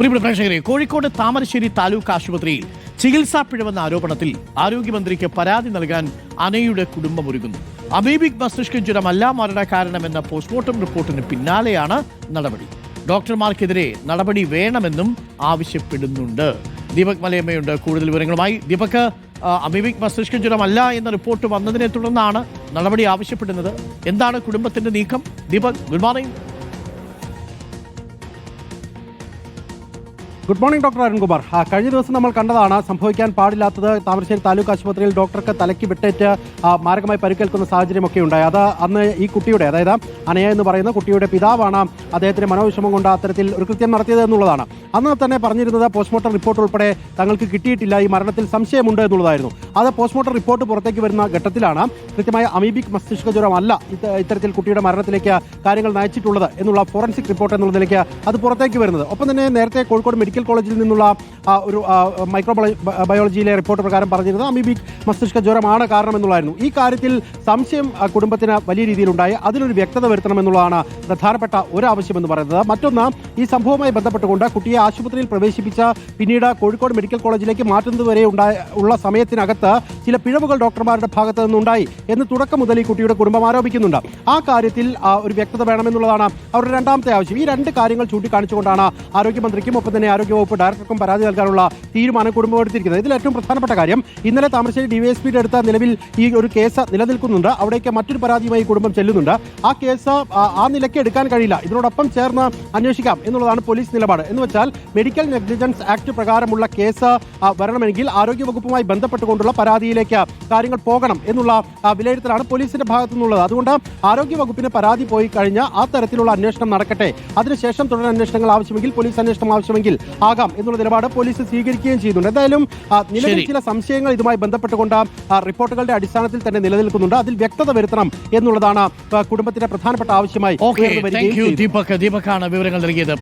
പ്രിയപ്പെട്ട പ്രേക്ഷകരെ കോഴിക്കോട് താമരശ്ശേരി താലൂക്ക് ആശുപത്രിയിൽ ചികിത്സാ പിഴവെന്ന ആരോപണത്തിൽ ആരോഗ്യമന്ത്രിക്ക് പരാതി നൽകാൻ അനയുടെ കുടുംബം ഒരുങ്ങുന്നു. അമീബിക് മസ്തിഷ്ക ജ്വരമല്ല മരണ കാരണമെന്ന പോസ്റ്റ്മോർട്ടം റിപ്പോർട്ടിന് പിന്നാലെയാണ് നടപടി. ഡോക്ടർമാർക്കെതിരെ നടപടി വേണമെന്നും ആവശ്യപ്പെടുന്നുണ്ട്. ദീപക് മലയമ്മയുണ്ട്. കൂടുതൽ വിവരങ്ങളുമായി ദീപക് അമീബിക് മസ്തിഷ്ക ജ്വരമല്ല എന്ന റിപ്പോർട്ട് വന്നതിനെ തുടർന്നാണ് നടപടി ആവശ്യപ്പെടുന്നത്. എന്താണ് കുടുംബത്തിന്റെ നീക്കം? Deepak good morning. Good morning doctor Arunkumar കഴിഞ്ഞ ദിവസം നമ്മൾ കണ്ടതാണ് സംഭവിക്കാൻ പാടില്ലാത്തത് താമരശ്ശേരി താലൂക്ക് ആശുപത്രിയിൽ ഡോക്ടർക്ക് തലയ്ക്ക് വിട്ടേറ്റ് മാരകമായി പരിക്കേൽക്കുന്ന സാഹചര്യമൊക്കെ ഉണ്ടായി. അത് അന്ന് ഈ കുട്ടിയുടെ അതായത് അനയ എന്ന് പറയുന്ന കുട്ടിയുടെ പിതാവാണ് അദ്ദേഹത്തിന് മനോവിഷമം കൊണ്ട് അത്തരത്തിൽ ഒരു കൃത്യം നടത്തിയത് എന്നുള്ളതാണ്. അന്ന് തന്നെ പറഞ്ഞിരുന്നത് പോസ്റ്റ്മോർട്ടം റിപ്പോർട്ട് ഉൾപ്പെടെ തങ്ങൾക്ക് കിട്ടിയിട്ടില്ല ഈ മരണത്തിൽ സംശയമുണ്ട് എന്നുള്ളതായിരുന്നു. അത് പോസ്റ്റ്മോർട്ടം റിപ്പോർട്ട് പുറത്തേക്ക് വരുന്ന ഘട്ടത്തിലാണ് കൃത്യമായ അമീബിക് മസ്തിഷ്ക ജ്വരമല്ല ഇത് ഇത്തരത്തിൽ കുട്ടിയുടെ മരണത്തിലേക്ക് കാര്യങ്ങൾ നയിച്ചിട്ടുള്ളത് എന്നുള്ള ഫോറൻസിക് റിപ്പോർട്ട് എന്നുള്ള നിലയ്ക്ക് അത് പുറത്തേക്ക് വരുന്നത്. ഒപ്പം തന്നെ നേരത്തെ കോഴിക്കോട് മെഡിക്കൽ കോളേജിൽ നിന്നുള്ള ഒരു മൈക്രോ ബയോളജിയിലെ റിപ്പോർട്ട് പ്രകാരം പറഞ്ഞിരുന്നത് അമീബിക് മസ്തിഷ്ക ജ്വരമാണ് കാരണം എന്നുള്ളതായിരുന്നു ഈ കാര്യത്തിൽ സംശയം കുടുംബത്തിന് വലിയ രീതിയിലുണ്ടായി. അതിലൊരു വ്യക്തത വരുത്തണമെന്നുള്ളതാണ് പ്രധാനപ്പെട്ട ഒരു ആവശ്യമെന്ന് പറയുന്നത്. മറ്റൊന്ന് ഈ സംഭവവുമായി ബന്ധപ്പെട്ടുകൊണ്ട് കുട്ടിയെ ആശുപത്രിയിൽ പ്രവേശിപ്പിച്ച പിന്നീട് കോഴിക്കോട് മെഡിക്കൽ കോളേജിലേക്ക് മാറ്റുന്നത് വരെ ഉണ്ടായ ഉള്ള സമയത്തിനകത്ത് ചില പിഴവുകൾ ഡോക്ടർമാരുടെ ഭാഗത്ത് നിന്നുണ്ടായി എന്ന് തുടക്കം മുതൽ ഈ കുട്ടിയുടെ കുടുംബം ആരോപിക്കുന്നുണ്ട്. ആ കാര്യത്തിൽ ഒരു വ്യക്തത വേണമെന്നുള്ളതാണ് അവരുടെ രണ്ടാമത്തെ ആവശ്യം. ഈ രണ്ട് കാര്യങ്ങൾ ചൂണ്ടിക്കാണിച്ചുകൊണ്ടാണ് ആരോഗ്യമന്ത്രിക്കും ഒപ്പം തന്നെ ആരോഗ്യവകുപ്പ് ഡയറക്ടർക്കും പരാതി നൽകാനുള്ള തീരുമാനം കുടുംബം എടുത്തിരിക്കുന്നത് ഇതിൽ ഏറ്റവും പ്രധാനപ്പെട്ട കാര്യം ഇന്നലെ താമരശ്ശേരി ഡിവൈഎസ്പിയുടെ അടുത്ത നിലവിൽ ഈ ഒരു കേസ് നിലനിൽക്കുന്നുണ്ട്. അവിടേക്ക് മറ്റൊരു പരാതിയുമായി കുടുംബം ചെല്ലുന്നുണ്ട്. ആ കേസ് ആ, നിലയ്ക്ക് എടുക്കാൻ കഴിയില്ല. ഇതിനോടൊപ്പം ചേർന്ന് അന്വേഷിക്കാം എന്നുള്ളതാണ് പോലീസ് നിലപാട്. എന്ന് വെച്ചാൽ മെഡിക്കൽ നെഗ്ലിജൻസ് ആക്ട് പ്രകാരമുള്ള കേസ് ആ, ആരോഗ്യ വകുപ്പുമായി ബന്ധപ്പെട്ടുകൊണ്ടുള്ള പരാതിയിലേക്ക് കാര്യങ്ങൾ പോകണം എന്നുള്ള വിലയിരുത്തലാണ് പോലീസിന്റെ ഭാഗത്തു നിന്നുള്ളത് അതുകൊണ്ട് ആരോഗ്യവകുപ്പിന് പരാതി പോയി കഴിഞ്ഞാൽ ആ തരത്തിലുള്ള അന്വേഷണം നടക്കട്ടെ. അതിനുശേഷം തുടർ അന്വേഷണങ്ങൾ ആവശ്യമെങ്കിൽ പോലീസ് അന്വേഷണം ആവശ്യമെങ്കിൽ ആകാം എന്നുള്ള നിലപാട് പോലീസ് സ്വീകരിക്കുകയും ചെയ്യുന്നുണ്ട്. എന്തായാലും നിലവിൽ ചില സംശയങ്ങൾ ഇതുമായി ബന്ധപ്പെട്ടുകൊണ്ട് റിപ്പോർട്ടുകളുടെ അടിസ്ഥാനത്തിൽ തന്നെ നിലനിൽക്കുന്നുണ്ട്. അതിൽ വ്യക്തത വരുത്തണം എന്നുള്ളതാണ് കുടുംബത്തിന്റെ പ്രധാനപ്പെട്ട ആവശ്യമായി താങ്ക് ദീപക്. ദീപക്കാണ് വിവരങ്ങൾ നൽകിയത്.